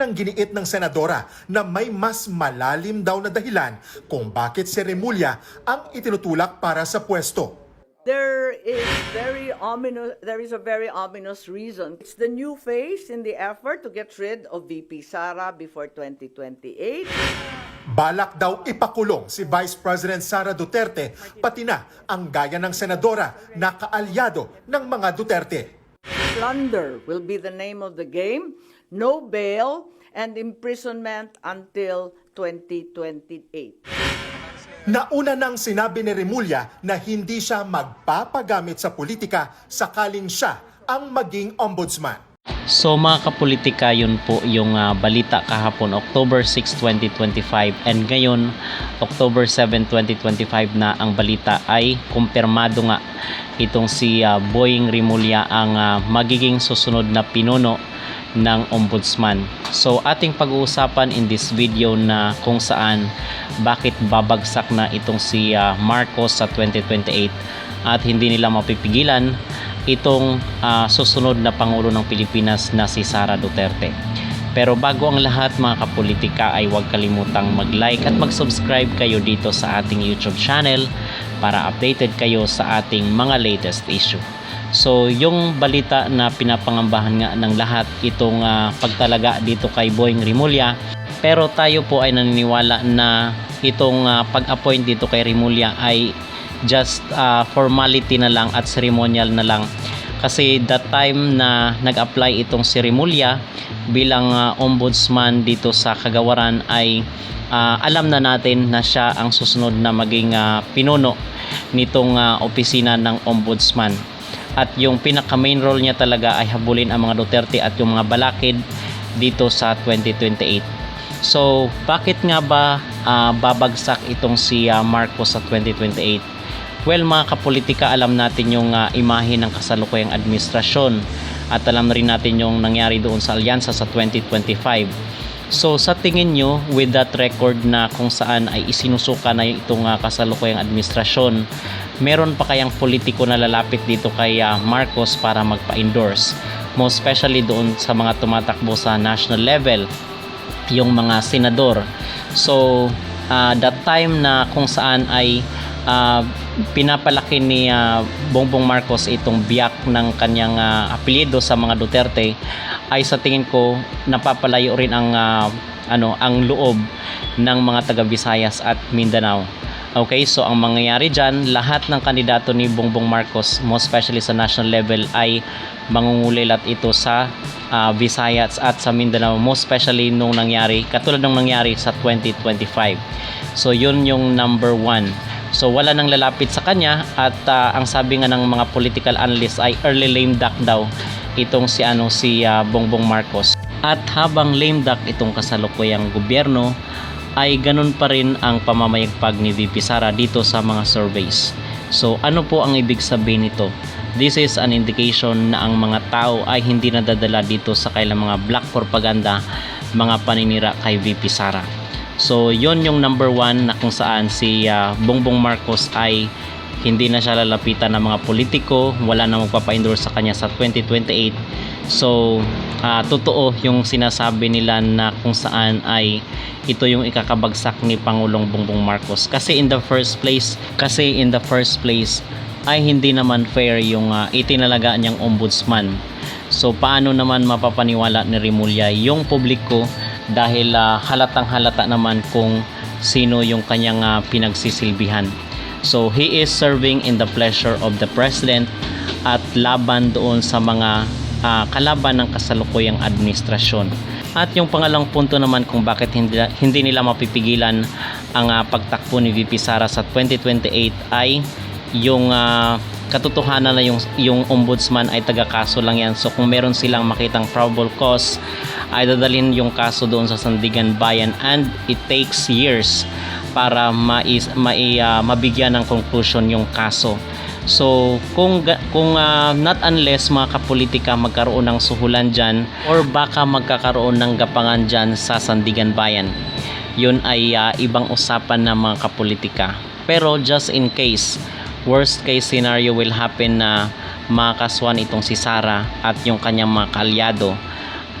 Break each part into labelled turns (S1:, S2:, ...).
S1: ang giniit ng senadora na may mas malalim daw na dahilan kung bakit si Remulla ang itinutulak para sa pwesto.
S2: There is very ominous. There is a very ominous reason. It's the new phase in the effort to get rid of VP Sara before 2028.
S1: Balak daw ipakulong si Vice President Sara Duterte pati na ang gaya ng senadora na kaalyado ng mga Duterte.
S2: Plunder will be the name of the game. No bail and imprisonment until 2028.
S1: Nauna nang sinabi ni Remulla na hindi siya magpapagamit sa politika sakaling siya ang maging ombudsman.
S3: So mga kapolitika, yun po yung ah, balita kahapon October 6, 2025 and ngayon October 7, 2025 na ang balita ay kumpirmado nga itong si ah, Boying Rimulya ang ah, magiging susunod na pinuno ng ombudsman. So ating pag-uusapan in this video na kung saan bakit babagsak na itong si ah, Marcos sa 2028 at hindi nila mapipigilan itong ah, susunod na Pangulo ng Pilipinas na si Sara Duterte. Pero bago ang lahat mga kapolitika ay huwag kalimutang mag-like at mag-subscribe kayo dito sa ating YouTube channel para updated kayo sa ating mga latest issue. So yung balita na pinapangambahan nga ng lahat itong ah, pagtalaga dito kay Boying Rimulya pero tayo po ay naniniwala na itong ah, pag-appoint dito kay Rimulya ay just ah, formality na lang at ceremonial na lang. Kasi that time na nag-apply itong si Rimulya bilang ah, ombudsman dito sa Kagawaran ay ah, alam na natin na siya ang susunod na maging ah, pinuno nitong ah, opisina ng ombudsman at yung pinaka main role niya talaga ay habulin ang mga Duterte at yung mga balakid dito sa 2028 so bakit nga ba ah, babagsak itong si ah, Marcos sa 2028 Well mga kapolitika alam natin yung ah, imahe ng kasalukuyang administrasyon at alam rin natin yung nangyari doon sa alyansa sa 2025. So sa tingin nyo with that record na kung saan ay isinusuka na itong ah, kasalukuyang administrasyon, meron pa kayang politiko na lalapit dito kay ah, Marcos para magpa-endorse? Most especially doon sa mga tumatakbo sa national level yung mga senador. So, uh, that time na kung saan ay uh, pinapalaki ni uh, Bongbong Marcos itong biyak ng kanyang uh, apelyido sa mga Duterte ay sa tingin ko napapalayo rin ang uh, ano ang loob ng mga taga Visayas at Mindanao. Okay, so ang mangyayari dyan, lahat ng kandidato ni Bongbong Marcos, most especially sa national level, ay mangungulilat ito sa ah, Visayas at sa Mindanao, most especially nung nangyari, katulad nung nangyari sa 2025. So yun yung number one. So wala nang lalapit sa kanya at ah, ang sabi nga ng mga political analysts ay early lame duck daw itong si ano si ah, Bongbong Marcos. At habang lame duck itong kasalukuyang gobyerno ay ganun pa rin ang pamamayagpag ni VP Sara dito sa mga surveys. So ano po ang ibig sabihin nito? This is an indication na ang mga tao ay hindi nadadala dito sa kailang mga black propaganda, mga paninira kay VP Sara. So yon yung number one na kung saan si ah, Bongbong Marcos ay hindi na siya lalapitan ng mga politiko, wala na magpapa-endorse sa kanya sa 2028. So, ah, totoo yung sinasabi nila na kung saan ay ito yung ikakabagsak ni Pangulong Bongbong Marcos. Kasi in the first place, kasi in the first place ay hindi naman fair yung ah, itinalaga niyang ombudsman. So paano naman mapapaniwala ni Rimulya yung publiko dahil ah, halatang halata naman kung sino yung kanyang ah, pinagsisilbihan. So he is serving in the pleasure of the president at laban doon sa mga ah, kalaban ng kasalukuyang administrasyon. At yung pangalang punto naman kung bakit hindi, hindi nila mapipigilan ang ah, pagtakbo ni VP Sara sa 2028 ay yung ah, katotohanan na yung, yung ombudsman ay taga-kaso lang yan. So kung meron silang makitang probable cause, ay dadalhin yung kaso doon sa Sandigan Bayan and it takes years para mais, mai, ah, mabigyan ng conclusion yung kaso. So, kung kung ah, not unless mga kapolitika magkaroon ng suhulan diyan or baka magkakaroon ng gapangan diyan sa Sandigan Bayan. 'Yun ay ah, ibang usapan ng mga kapolitika. Pero just in case worst case scenario will happen na makaswan itong si Sara at yung kanyang mga kalyado.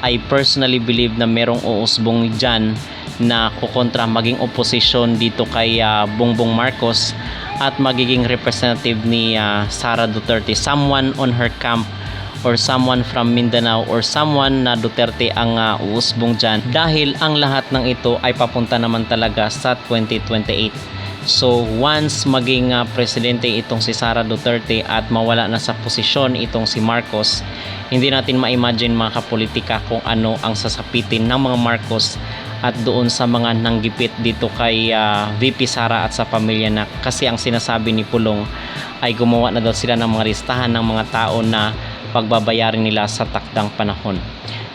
S3: I personally believe na merong uusbong dyan na kukontra maging oposisyon dito kay ah, Bongbong Marcos at magiging representative ni ah, Sara Duterte. Someone on her camp or someone from Mindanao or someone na Duterte ang uh, uusbong dyan. Dahil ang lahat ng ito ay papunta naman talaga sa 2028 so once maging uh, presidente itong si Sara Duterte at mawala na sa posisyon itong si Marcos hindi natin ma-imagine mga kapolitika kung ano ang sasapitin ng mga Marcos at doon sa mga nanggipit dito kay ah, VP Sara at sa pamilya na kasi ang sinasabi ni Pulong ay gumawa na daw sila ng mga listahan ng mga tao na pagbabayarin nila sa takdang panahon.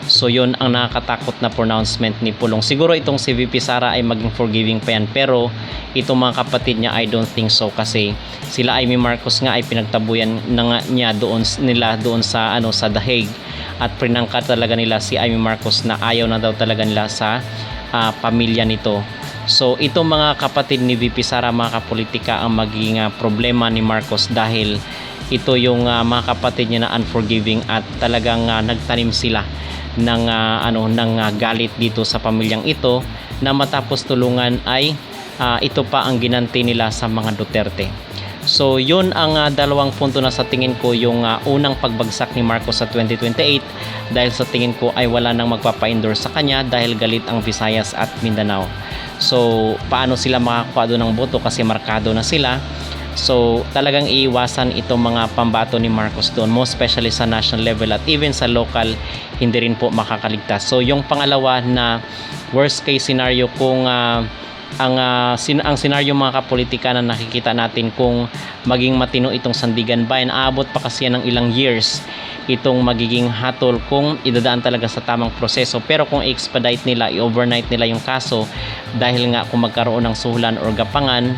S3: So yun ang nakakatakot na pronouncement ni Pulong. Siguro itong si VP Sara ay maging forgiving pa yan pero itong mga kapatid niya I don't think so kasi sila Amy Marcos nga ay pinagtabuyan na nga niya doon nila doon sa ano sa The Hague at prinangka talaga nila si Amy Marcos na ayaw na daw talaga nila sa ah, pamilya nito. So itong mga kapatid ni VP Sara mga kapolitika ang magiging ah, problema ni Marcos dahil ito yung ah, mga kapatid niya na unforgiving at talagang ah, nagtanim sila ng ah, ano ng ah, galit dito sa pamilyang ito na matapos tulungan ay ah, ito pa ang ginanti nila sa mga Duterte. So yun ang ah, dalawang punto na sa tingin ko yung ah, unang pagbagsak ni Marcos sa 2028 dahil sa tingin ko ay wala nang magpapa-endorse sa kanya dahil galit ang Visayas at Mindanao. So paano sila makakuha doon ng boto kasi markado na sila. So talagang iiwasan itong mga pambato ni Marcos doon most especially sa national level at even sa local hindi rin po makakaligtas. So yung pangalawa na worst case scenario kung ah, ang ah, sin- ang senaryo mga kapolitika na nakikita natin kung maging matino itong Sandigan Bayan aabot pa kasi yan ng ilang years itong magiging hatol kung idadaan talaga sa tamang proseso pero kung i-expedite nila i-overnight nila yung kaso dahil nga kung magkaroon ng suhulan or gapangan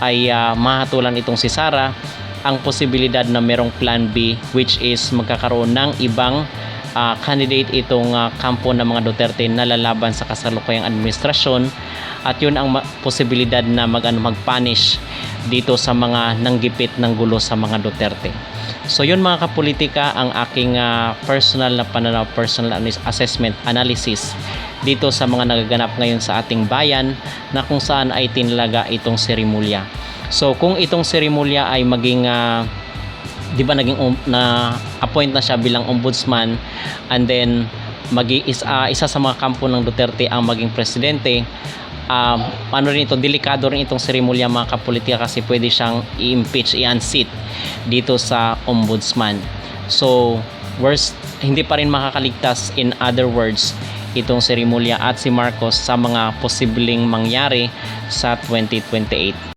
S3: ay ah, mahatulan itong si Sara ang posibilidad na merong plan B which is magkakaroon ng ibang ah, candidate itong ah, kampo ng mga Duterte na lalaban sa kasalukuyang administrasyon at yun ang posibilidad na mag, ano, mag-punish dito sa mga nanggipit ng gulo sa mga Duterte. So yun mga kapolitika ang aking ah, personal na pananaw, personal assessment analysis dito sa mga nagaganap ngayon sa ating bayan na kung saan ay tinalaga itong serimulya. So kung itong serimulya ay maging ah, 'di ba naging um, na appoint na siya bilang ombudsman and then magi is, ah, isa sa mga kampo ng Duterte ang maging presidente um, ano rin ito delikado rin itong serimulya mga kapolitika kasi pwede siyang i-impeach i-unseat dito sa ombudsman so worst hindi pa rin makakaligtas in other words itong serimulya at si Marcos sa mga posibleng mangyari sa 2028